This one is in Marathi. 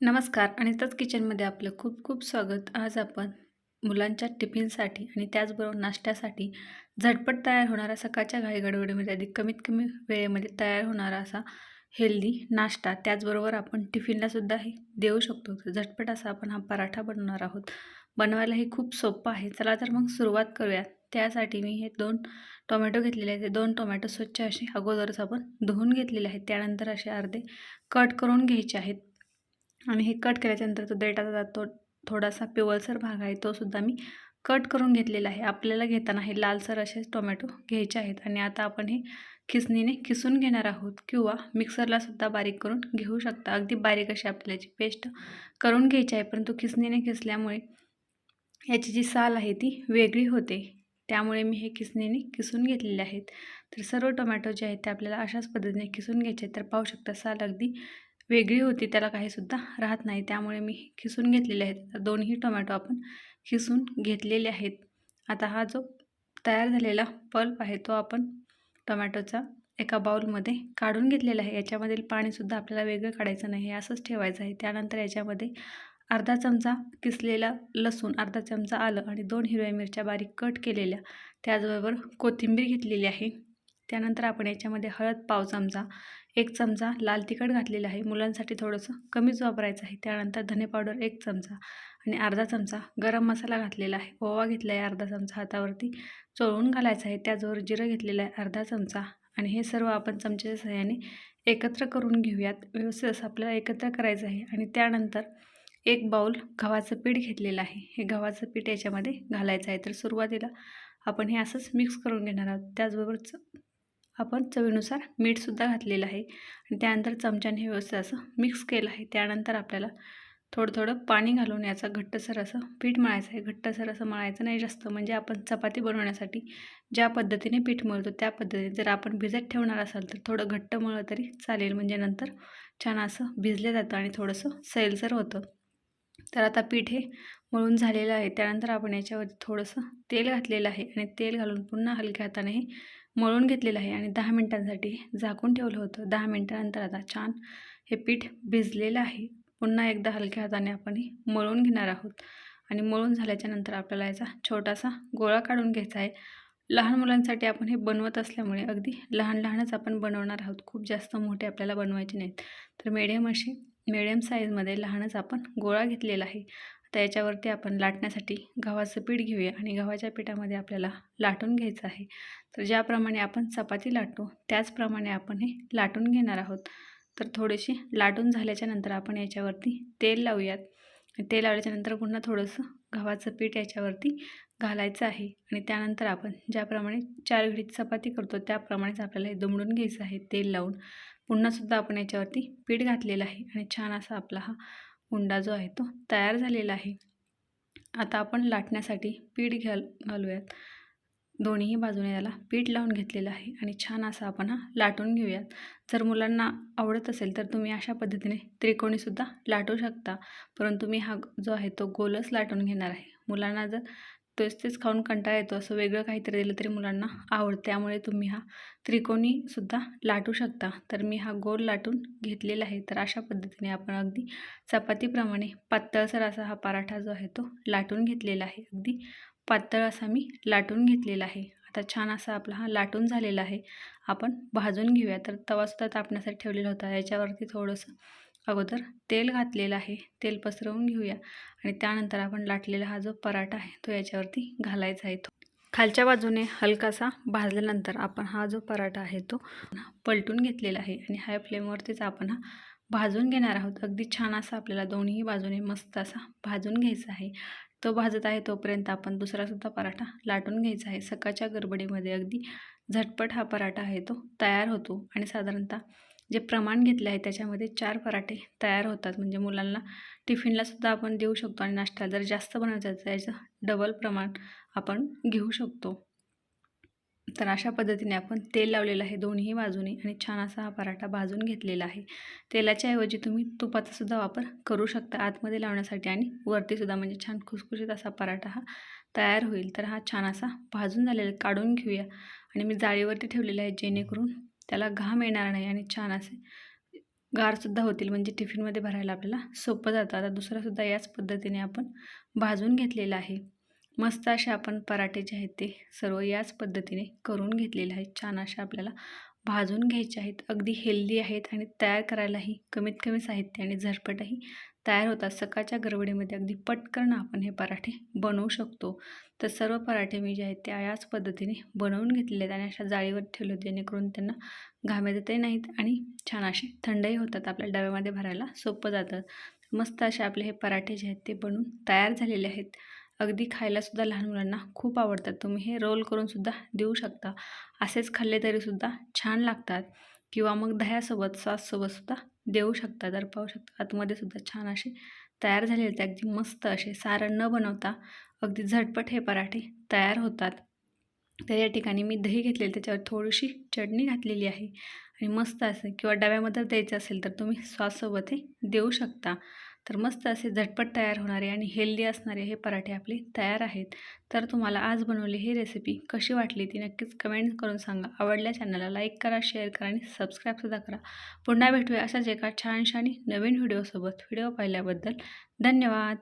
नमस्कार अनिताच किचनमध्ये आपलं खूप खूप स्वागत. आज आपण मुलांच्या टिफिनसाठी आणि त्याचबरोबर नाश्त्यासाठी झटपट तयार होणारा सकाळच्या घाई गडबडीमध्ये अधिक कमीत कमी वेळेमध्ये तयार होणारा असा हेल्दी नाश्ता त्याचबरोबर आपण टिफिनलासुद्धा हे देऊ शकतो. झटपट असा आपण हा पराठा बनवणार आहोत. बनवायलाही खूप सोपं आहे. चला तर मग सुरुवात करूयात. त्यासाठी मी हे दोन टोमॅटो घेतलेले आहेत. ते दोन टोमॅटो स्वच्छ असे अगोदरच आपण धुवून घेतलेले आहेत. त्यानंतर असे अर्धे कट करून घ्यायचे आहेत. आणि हे कट केल्याच्यानंतर तो देठाचा तो थोडासा पिवळसर भाग आहे तो सुद्धा मी कट करून घेतलेला आहे. आपल्याला घेताना हे लालसर असे टोमॅटो घ्यायचे आहेत आणि आता आपण हे खिसणीने खिसून घेणार आहोत किंवा मिक्सरला सुद्धा बारीक करून घेऊ शकता. अगदी बारीक अशी आपल्याची पेस्ट करून घ्यायची आहे परंतु खिसणीने खिसल्यामुळे याची जी साल आहे ती वेगळी होते. त्यामुळे मी हे खिसणीने किसून घेतलेले आहेत. तर सर्व टोमॅटो जे आहेत ते आपल्याला अशाच पद्धतीने किसून घ्यायचे तर पाहू शकता साल अगदी वेगळी होती त्याला काहीसुद्धा राहत नाही. त्यामुळे मी खिसून घेतलेले आहेत. दोन्ही टोमॅटो आपण खिसून घेतलेले आहेत. आता हा जो तयार झालेला पल्प आहे तो आपण टोमॅटोचा एका बाउलमध्ये काढून घेतलेला आहे. याच्यामधील पाणीसुद्धा आपल्याला वेगळं काढायचं नाही असंच ठेवायचं आहे. त्यानंतर याच्यामध्ये अर्धा चमचा किसलेला लसूण अर्धा चमचा आलं आणि दोन हिरव्या मिरच्या बारीक कट केलेल्या. त्याचबरोबर कोथिंबीर घेतलेली आहे. त्यानंतर आपण याच्यामध्ये हळद पाव चमचा एक चमचा लाल तिखट घातलेला आहे. मुलांसाठी थोडंसं कमीच वापरायचं आहे. त्यानंतर धने पावडर एक चमचा आणि अर्धा चमचा गरम मसाला घातलेला आहे. ओवा घेतला आहे अर्धा चमचा हातावरती. चोळून घालायचा आहे. त्याचबरोबर जिरं घेतलेलं आहे अर्धा चमचा. आणि हे सर्व आपण चमच्याच्या सहाय्याने एकत्र करून घेऊयात. व्यवस्थित असं आपल्याला एकत्र करायचं आहे. आणि त्यानंतर एक बाऊल गव्हाचं पीठ घेतलेलं आहे. हे गव्हाचं पीठ याच्यामध्ये घालायचं आहे. तर सुरुवातीला आपण हे असंच मिक्स करून घेणार आहोत. त्याचबरोबर आपण चवीनुसार मीठसुद्धा घातलेलं आहे. आणि त्यानंतर चमच्याने हे व्यवस्थित असं मिक्स केलं आहे. त्यानंतर आपल्याला थोडं थोडं पाणी घालून याचं घट्टसर असं पीठ मळायचं आहे. घट्टसर असं मळायचं नाही जास्त. म्हणजे आपण चपाती बनवण्यासाठी ज्या पद्धतीने पीठ मळतो त्या पद्धतीने जर आपण भिजत ठेवणार असाल तर थोडं घट्ट मळलं तरी चालेल. म्हणजे नंतर छान असं भिजलं जातं आणि थोडंसं सैलसर होतं. तर आता पीठ हे मळून झालेलं आहे. त्यानंतर आपण याच्यावरती थोडंसं तेल घातलेलं आहे. आणि तेल घालून पुन्हा हलक्या हाताने हे मळून घेतलेलं आहे आणि दहा मिनटांसाठी झाकून ठेवलं होतं. दहा मिनटानंतर आता छान हे पीठ भिजलेलं आहे. पुन्हा एकदा हलक्या हाताने आपण हे मळून घेणार आहोत. आणि मळून झाल्याच्यानंतर आपल्याला याचा छोटासा गोळा काढून घ्यायचा आहे. लहान मुलांसाठी आपण हे बनवत असल्यामुळे अगदी लहान लहानच आपण बनवणार आहोत. खूप जास्त मोठे आपल्याला बनवायचे नाहीत. तर मिडियम अशी मिडियम साईजमध्ये लहानच आपण गोळा घेतलेला आहे. तर याच्यावरती आपण लाटण्यासाठी गव्हाचं पीठ घेऊया आणि गव्हाच्या पिठामध्ये आपल्याला लाटून घ्यायचं आहे. तर ज्याप्रमाणे आपण चपाती लाटतो त्याचप्रमाणे आपण हे लाटून घेणार आहोत. तर थोडीशी लाटून झाल्याच्यानंतर आपण याच्यावरती तेल लावूयात. तेल लावल्याच्यानंतर पुन्हा थोडंसं गव्हाचं पीठ याच्यावरती घालायचं आहे. आणि त्यानंतर आपण ज्याप्रमाणे चार घडीत चपाती करतो त्याप्रमाणेच आपल्याला हे दुमडून घ्यायचं आहे तेल लावून. पुन्हासुद्धा आपण याच्यावरती पीठ घातलेलं आहे. आणि छान असा आपला हा उंडा जो आहे तो तयार झालेला आहे. आता आपण लाटण्यासाठी पीठ घाल घालूयात. दोन्हीही बाजूने याला पीठ लावून घेतलेलं आहे आणि छान असा आपण हा लाटून घेऊयात. जर मुलांना आवडत असेल तर तुम्ही अशा पद्धतीने त्रिकोणीसुद्धा लाटू शकता. परंतु मी हा जो आहे तो गोलच लाटून घेणार आहे. मुलांना जर तेच तेच खाऊन कंटाळा येतो. असं वेगळं काहीतरी दिलं तरी मुलांना आवडतं. त्यामुळे तुम्ही हा त्रिकोणीसुद्धा लाटू शकता. तर मी हा गोल लाटून घेतलेला आहे. तर अशा पद्धतीने आपण अगदी चपातीप्रमाणे पातळसर असा हा पराठा जो आहे तो लाटून घेतलेला आहे. अगदी पातळ असा मी लाटून घेतलेला आहे. आता छान असा आपला हा लाटून झालेला आहे. आपण भाजून घेऊया. तर तवासुद्धा तापण्यासाठी ठेवलेला होता. याच्यावरती थोडंसं अगोदर तेल घातलेलं आहे. तेल पसरवून घेऊया आणि त्यानंतर आपण लाटलेला हा जो पराठा आहे तो याच्यावरती घालायचा आहे तो. खालच्या बाजूने हलकासा भाजल्यानंतर आपण हा जो पराठा आहे तो पलटून घेतलेला आहे आणि हाय फ्लेमवरतीच आपण हा भाजून घेणार आहोत. अगदी छान असा आपल्याला दोन्ही बाजूने मस्त असा भाजून घ्यायचा आहे. तो भाजत आहे तोपर्यंत आपण दुसरासुद्धा पराठा लाटून घ्यायचा आहे. सकाळच्या गडबडीमध्ये अगदी झटपट हा पराठा आहे तो तयार होतो आणि साधारणतः जे प्रमाण घेतले आहे त्याच्यामध्ये चार पराठे तयार होतात. म्हणजे मुलांना टिफिनलासुद्धा आपण देऊ शकतो आणि नाश्ता जर जास्त बनवायचं तर याचं डबल प्रमाण आपण घेऊ शकतो. तर अशा पद्धतीने आपण तेल लावलेलं आहे दोन्ही बाजूने आणि छान असा हा पराठा भाजून घेतलेला आहे. तेलाच्या ऐवजी तुम्ही तुपाचासुद्धा वापर करू शकता आतमध्ये लावण्यासाठी आणि वरतीसुद्धा म्हणजे छान खुसखुशीत असा पराठा हा तयार होईल. तर हा छान असा भाजून झालेला काढून घेऊया. आणि मी जाळीवरती ठेवलेला आहे जेणेकरून त्याला घाम येणार नाही आणि छान असे गारसुद्धा होतील. म्हणजे टिफिनमध्ये भरायला आपल्याला सोपं जातं. आता दुसरासुद्धा याच पद्धतीने आपण भाजून घेतलेला आहे. मस्त असे आपण पराठे जे आहेत ते सर्व याच पद्धतीने करून घेतलेले आहेत. छान असे आपल्याला भाजून घ्यायचे आहेत. अगदी हेल्दी आहेत आणि तयार करायलाही कमीत कमी साहित्य आणि झटपटही तयार होतात. सकाळच्या गरवडीमध्ये अगदी पटकन आपण हे पराठे बनवू शकतो. तर सर्व पराठे मी जे आहेत ते याच पद्धतीने बनवून घेतलेले आहेत आणि अशा जाळीवर ठेवले होते जेणेकरून त्यांना घामे देतही नाहीत आणि छान असे थंडही होतात. आपल्या डब्यामध्ये भरायला सोपं जातं. मस्त असे आपले हे पराठे जे आहेत ते बनवून तयार झालेले आहेत. अगदी खायलासुद्धा लहान मुलांना खूप आवडतात. तुम्ही हे रोल करूनसुद्धा देऊ शकता. असेच खाल्ले तरीसुद्धा छान लागतात. किंवा मग दह्यासोबत सॉससोबतसुद्धा देऊ शकता तर पाहू शकता. आतमध्ये सुद्धा छान असे तयार झालेले आहेत. अगदी मस्त असे सारण न बनवता अगदी झटपट हे पराठे तयार होतात. तर या ठिकाणी मी दही घेतलेली त्याच्यावर थोडीशी चटणी घातलेली आहे. आणि मस्त असेल किंवा डब्यामध्ये द्यायचं असेल तर तुम्ही सॉससोबत हे देऊ शकता. तर मस्त असे झटपट तयार होणारे आणि हेल्दी असणारे हे पराठे आपले तयार आहेत. तर तुम्हाला आज बनवली ही रेसिपी कशी वाटली ती नक्कीच कमेंट करून सांगा. आवडल्या चॅनलला लाईक करा शेअर करा आणि सबस्क्राईबसुद्धा करा. पुन्हा भेटूया अशाच एका छानशा आणि नवीन व्हिडिओसोबत व्हिडिओ पाहिल्याबद्दल धन्यवाद.